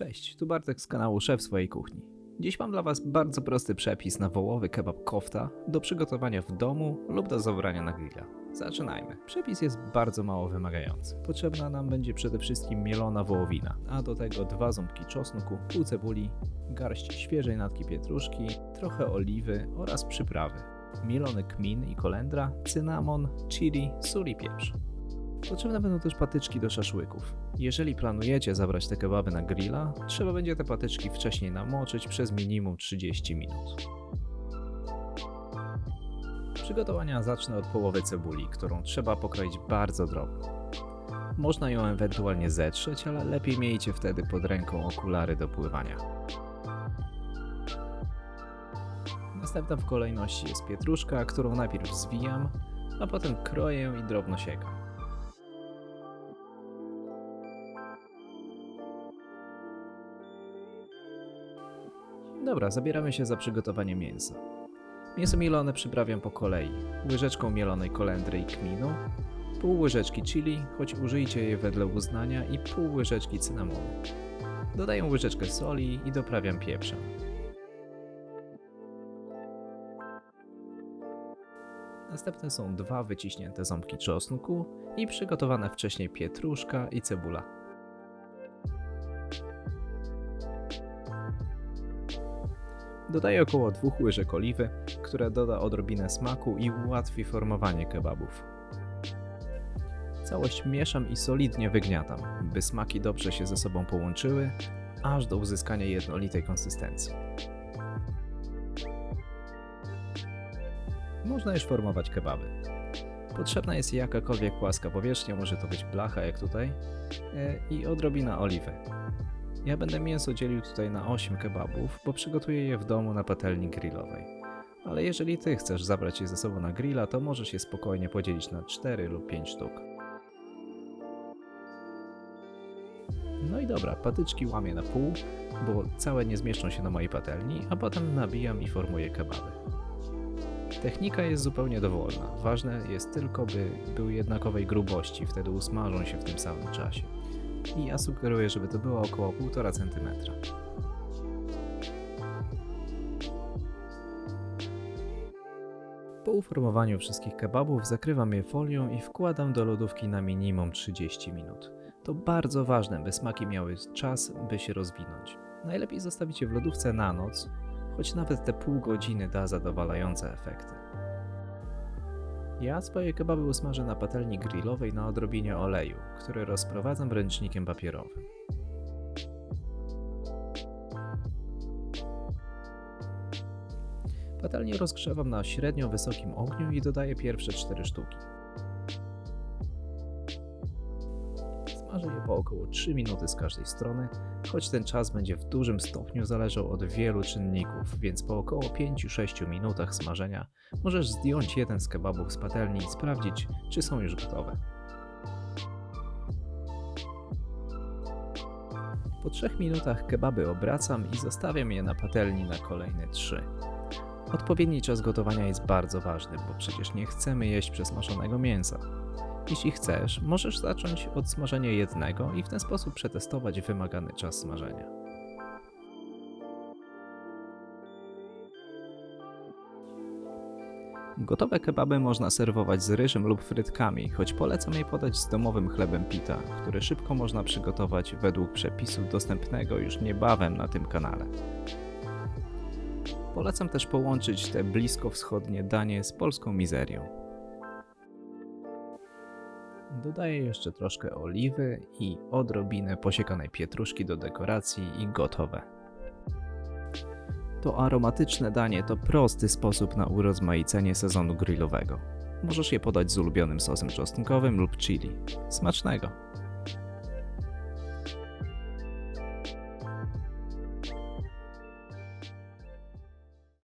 Cześć, tu Bartek z kanału Szef swojej kuchni. Dziś mam dla Was bardzo prosty przepis na wołowy kebab kofta do przygotowania w domu lub do zabrania na grilla. Zaczynajmy. Przepis jest bardzo mało wymagający. Potrzebna nam będzie przede wszystkim mielona wołowina, a do tego dwa ząbki czosnku, pół cebuli, garść świeżej natki pietruszki, trochę oliwy oraz przyprawy. Mielony kmin i kolendra, cynamon, chili, sól i pieprz. Potrzebne będą też patyczki do szaszłyków. Jeżeli planujecie zabrać te kebaby na grilla, trzeba będzie te patyczki wcześniej namoczyć przez minimum 30 minut. Przygotowania zacznę od połowy cebuli, którą trzeba pokroić bardzo drobno. Można ją ewentualnie zetrzeć, ale lepiej miejcie wtedy pod ręką okulary do pływania. Następna w kolejności jest pietruszka, którą najpierw zwijam, a potem kroję i drobno siekam. Dobra, zabieramy się za przygotowanie mięsa. Mięso mielone przyprawiam po kolei. Łyżeczką mielonej kolendry i kminu, pół łyżeczki chili, choć użyjcie je wedle uznania i pół łyżeczki cynamonu. Dodaję łyżeczkę soli i doprawiam pieprzem. Następne są dwa wyciśnięte ząbki czosnku i przygotowane wcześniej pietruszka i cebula. Dodaję około dwóch łyżek oliwy, która doda odrobinę smaku i ułatwi formowanie kebabów. Całość mieszam i solidnie wygniatam, by smaki dobrze się ze sobą połączyły, aż do uzyskania jednolitej konsystencji. Można już formować kebaby. Potrzebna jest jakakolwiek płaska powierzchnia, może to być blacha jak tutaj, e, i odrobina oliwy. Ja będę mięso dzielił tutaj na 8 kebabów, bo przygotuję je w domu na patelni grillowej. Ale jeżeli ty chcesz zabrać je ze sobą na grilla, to możesz je spokojnie podzielić na 4 lub 5 sztuk. No i dobra, patyczki łamię na pół, bo całe nie zmieszczą się na mojej patelni, a potem nabijam i formuję kebaby. Technika jest zupełnie dowolna. Ważne jest tylko, by były jednakowej grubości, wtedy usmażą się w tym samym czasie i ja sugeruję, żeby to było około 1,5 cm. Po uformowaniu wszystkich kebabów zakrywam je folią i wkładam do lodówki na minimum 30 minut. To bardzo ważne, by smaki miały czas, by się rozwinąć. Najlepiej zostawić je w lodówce na noc, choć nawet te pół godziny da zadowalające efekty. Ja swoje kebaby usmażę na patelni grillowej na odrobinie oleju, który rozprowadzam ręcznikiem papierowym. Patelnię rozgrzewam na średnio wysokim ogniu i dodaję pierwsze 4 sztuki. Smażę je po około 3 minuty z każdej strony, choć ten czas będzie w dużym stopniu zależał od wielu czynników, więc po około 5-6 minutach smażenia możesz zdjąć jeden z kebabów z patelni i sprawdzić, czy są już gotowe. Po 3 minutach kebaby obracam i zostawiam je na patelni na kolejne 3. Odpowiedni czas gotowania jest bardzo ważny, bo przecież nie chcemy jeść przesmażonego mięsa. Jeśli chcesz, możesz zacząć od smażenia jednego i w ten sposób przetestować wymagany czas smażenia. Gotowe kebaby można serwować z ryżem lub frytkami, choć polecam je podać z domowym chlebem pita, który szybko można przygotować według przepisu dostępnego już niebawem na tym kanale. Polecam też połączyć te bliskowschodnie danie z polską mizerią. Dodaję jeszcze troszkę oliwy i odrobinę posiekanej pietruszki do dekoracji i gotowe. To aromatyczne danie to prosty sposób na urozmaicenie sezonu grillowego. Możesz je podać z ulubionym sosem czosnkowym lub chili. Smacznego!